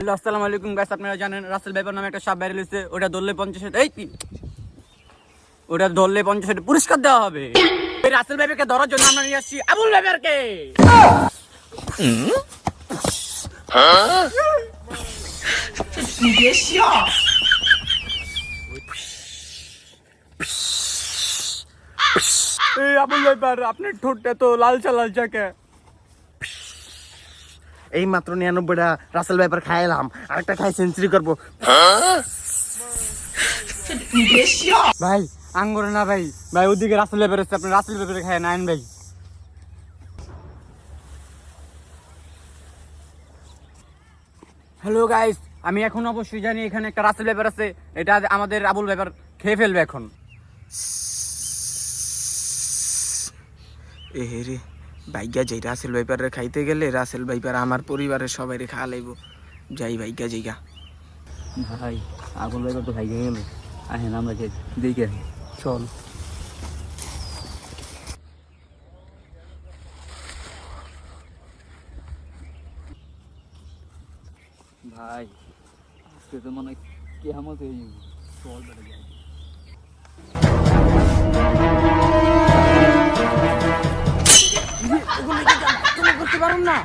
Hello, আসসালামু আলাইকুম guys আপনারা জানেন রাসেল ভাইপার নামে একটা সাপ বাইরে হয়েছে ওটা ধরলে পঞ্চাশ এই ওটা ধরলে পঞ্চাশ পুরস্কার দেওয়া হবে। এই রাসেল ভাইপারকে ধরার জন্য আমরা নিয়ে আসছি আবুল ভাইপারকে এই আবুল ভাইপার, আপনার ঠোঁটটা তো লালচা লালচা কে? এই মাত্র নিরানব্বইটা রাসেল ভাইপার খাইলাম। আরেকটা খাই সেঞ্চুরি করব। ভাই, আঙ্গুর না ভাই। ভাই, ওদিকে রাসেল ভাইপার হচ্ছে আপনি রাসেল ভাইপারে খায় নাইন ভাই। হ্যালো গাইস আমি এখন অবশ্যই জানি এখানে একটা রাসেল ব্যাপার আছে। এটা আমাদের আবুল ব্যাপার খেয়ে ফেলবে এখন। এ রে। বাইকা যাই রাসেল ভাইপারে খাইতে গেলে রাসেল ভাইপার আমার পরিবারের সবাই খাওয়া লাইব যাই বাইকা যাইগা। ভাই আবুল ব্যাপার তো খাই গেল। আহেন, আমরা যে দেখে চল। ভাই, আজকে তো মনে হয় কেমন হয়ে চল বেটা পারুন না